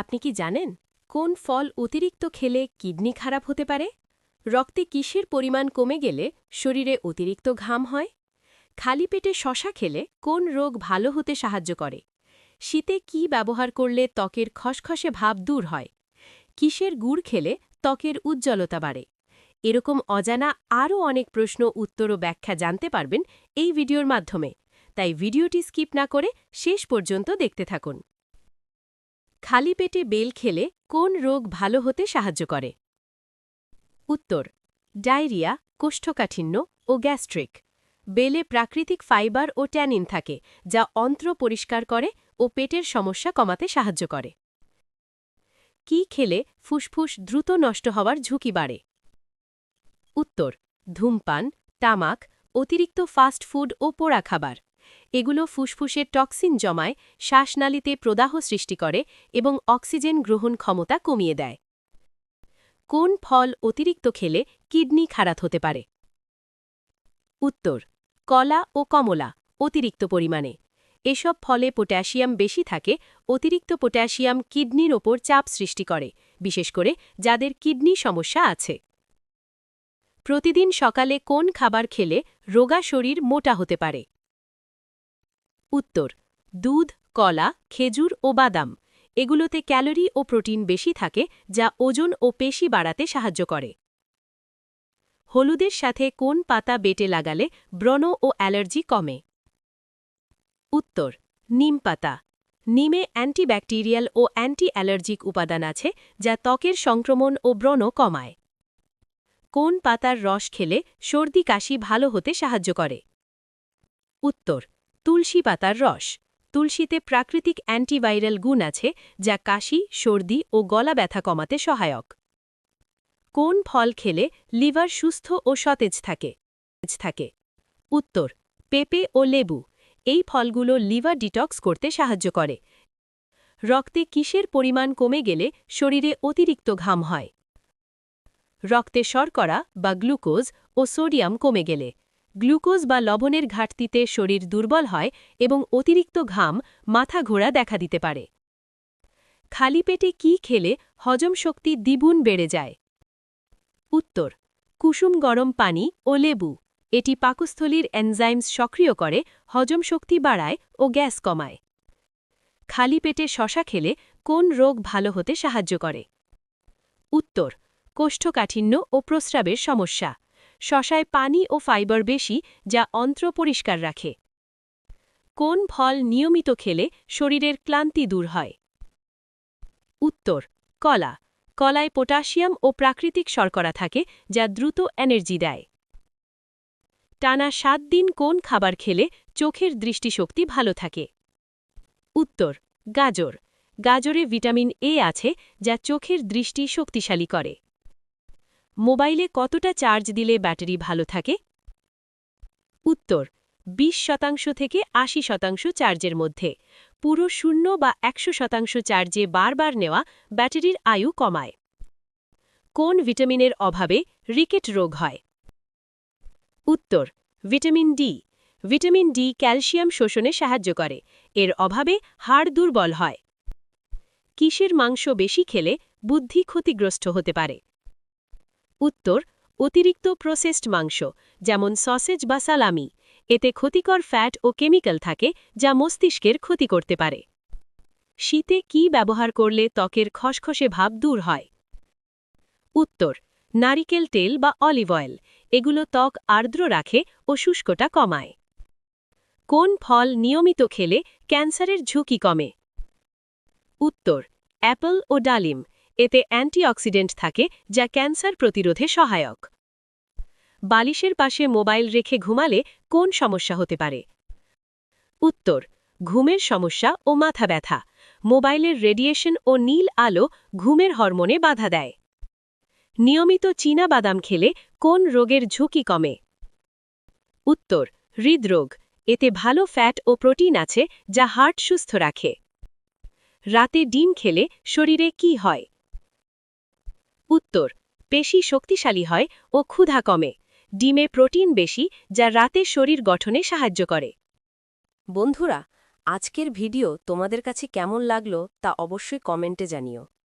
আপনি কি জানেন কোন ফল অতিরিক্ত খেলে কিডনি খারাপ হতে পারে? রক্তে কিসের পরিমাণ কমে গেলে শরীরে অতিরিক্ত ঘাম হয়? খালি পেটে শশা খেলে কোন রোগ ভালো হতে সাহায্য করে? শীতে কি ব্যবহার করলে ত্বকের খসখসে ভাব দূর হয়? কিসের গুড় খেলে ত্বকের উজ্জ্বলতা বাড়ে? এরকম অজানা আরও অনেক প্রশ্ন উত্তর ও ব্যাখ্যা জানতে পারবেন এই ভিডিওর মাধ্যমে। তাই ভিডিওটি স্কিপ না করে শেষ পর্যন্ত দেখতে থাকুন। খালি পেটে বেল খেলে কোন রোগ ভালো হতে সাহায্য করে? উত্তর, ডায়রিয়া, কোষ্ঠকাঠিন্য ও গ্যাস্ট্রিক। বেলে প্রাকৃতিক ফাইবার ও ট্যানিন থাকে, যা অন্ত্র পরিষ্কার করে ও পেটের সমস্যা কমাতে সাহায্য করে। কি খেলে ফুসফুস দ্রুত নষ্ট হওয়ার ঝুঁকি বাড়ে? উত্তর, ধূমপান, তামাক, অতিরিক্ত ফাস্ট ফুড ও পোড়া খাবার। এগুলো ফুসফুসের টক্সিন জমায় শ্বাসনালীতে প্রদাহ সৃষ্টি করে এবং অক্সিজেন গ্রহণ ক্ষমতা কমিয়ে দেয়। কোন ফল অতিরিক্ত খেলে কিডনি খারাপ হতে পারে? উত্তর, কলা ও কমলা, অতিরিক্ত পরিমাণে। এসব ফলে পটাশিয়াম বেশি থাকে, অতিরিক্ত পটাশিয়াম কিডনির ওপর চাপ সৃষ্টি করে, বিশেষ করে যাদের কিডনি সমস্যা আছে। প্রতিদিন সকালে কোন খাবার খেলে রোগা শরীর মোটা হতে পারে? উত্তর, দুধ, কলা, খেজুর ও বাদাম। এগুলোতে ক্যালোরি ও প্রোটিন বেশি থাকে, যা ওজন ও পেশি বাড়াতে সাহায্য করে। হলুদের সাথে কোন পাতা বেটে লাগালে ব্রণ ও অ্যালার্জি কমে? উত্তর, নিম পাতা। নিমে অ্যান্টিব্যাকটেরিয়াল ও অ্যান্টি অ্যালার্জিক উপাদান আছে, যা ত্বকের সংক্রমণ ও ব্রণ কমায়। কোন পাতার রস খেলে সর্দি কাশি ভালো হতে সাহায্য করে? উত্তর তুলসী পাতার রস। তুলসীতে প্রাকৃতিক অ্যান্টিভাইরাল গুণ আছে, যা কাশি, সর্দি ও গলা ব্যথা কমাতে সহায়ক। কোন ফল খেলে লিভার সুস্থ ও সতেজ থাকে? থাকে। উত্তর, পেঁপে ও লেবু। এই ফলগুলো লিভার ডিটক্স করতে সাহায্য করে। রক্তে কিসের পরিমাণ কমে গেলে শরীরে অতিরিক্ত ঘাম হয়? রক্তে শর্করা বা গ্লুকোজ ও সোডিয়াম কমে গেলে। গ্লুকোজ বা লবণের ঘাটতিতে শরীর দুর্বল হয় এবং অতিরিক্ত ঘাম মাথা ঘোরা দেখা দিতে পারে। খালি পেটে কি খেলে হজম শক্তি দ্বিগুণ বেড়ে যায়? উত্তর, কুসুম গরম পানি ও লেবু। এটি পাকস্থলীর এনজাইমস সক্রিয় করে, হজম শক্তি বাড়ায় ও গ্যাস কমায়। খালি পেটে শশা খেলে কোন রোগ ভালো হতে সাহায্য করে? উত্তর, কোষ্ঠকাঠিন্য ও প্রস্রাবের সমস্যা। শশায় পানি ও ফাইবার বেশি, যা অন্ত্র পরিষ্কার রাখে। কোন ফল নিয়মিত খেলে শরীরের ক্লান্তি দূর হয়? উত্তর, কলা। কলায় পটাশিয়াম ও প্রাকৃতিক শর্করা থাকে, যা দ্রুত এনার্জি দেয়। টানা সাত দিন কোন খাবার খেলে চোখের দৃষ্টিশক্তি ভালো থাকে? উত্তর, গাজর। গাজরে ভিটামিন এ আছে, যা চোখের দৃষ্টি শক্তিশালী করে। মোবাইলে কতটা চার্জ দিলে ব্যাটারি ভালো থাকে? উত্তর ২০ শতাংশ থেকে আশি শতাংশ চার্জের মধ্যে। পুরো শূন্য বা একশো শতাংশ চার্জে বারবার নেওয়া ব্যাটারির আয়ু কমায়। কোন ভিটামিনের অভাবে রিকেট রোগ হয়? উত্তর, vitamin D. Vitamin D calcium শোষণে সাহায্য করে। এর অভাবে হাড় দুর্বল হয়। কিসের মাংস বেশি খেলে বুদ্ধি ক্ষতিগ্রস্ত হতে পারে? উত্তর, অতিরিক্ত প্রসেসড মাংস, যেমন সসেজ বা সালামি এতে ক্ষতিকর ফ্যাট ও কেমিক্যাল থাকে, যা মস্তিষ্কের ক্ষতি করতে পারে। শীতে কি ব্যবহার করলে ত্বকের খসখসে ভাব দূর হয়? উত্তর, নারিকেল তেল বা অলিভ অয়েল এগুলো ত্বক আর্দ্র রাখে ও শুষ্কটা কমায়। কোন ফল নিয়মিত খেলে ক্যান্সারের ঝুঁকি কমে? উত্তর, অ্যাপল ও ডালিম। এতে অ্যান্টিঅক্সিডেন্ট থাকে, যা ক্যান্সার প্রতিরোধে সহায়ক। বালিশের পাশে মোবাইল রেখে ঘুমালে কোন সমস্যা হতে পারে? উত্তর, ঘুমের সমস্যা ও মাথা ব্যথা। মোবাইলের রেডিয়েশন ও নীল আলো ঘুমের হরমোনে বাধা দেয়। নিয়মিত চীনা বাদাম খেলে কোন রোগের ঝুঁকি কমে? উত্তর, হৃদরোগ। এতে ভালো ফ্যাট ও প্রোটিন আছে, যা হার্ট সুস্থ রাখে। রাতে ডিম খেলে শরীরে কি হয়? উত্তর, পেশি শক্তিশালী হয় ও ক্ষুধা কমে। ডিমে প্রোটিন বেশি, যা রাতে শরীর গঠনে সাহায্য করে। বন্ধুরা, আজকের ভিডিও তোমাদের কাছে কেমন লাগল তা অবশ্যই কমেন্টে জানিও।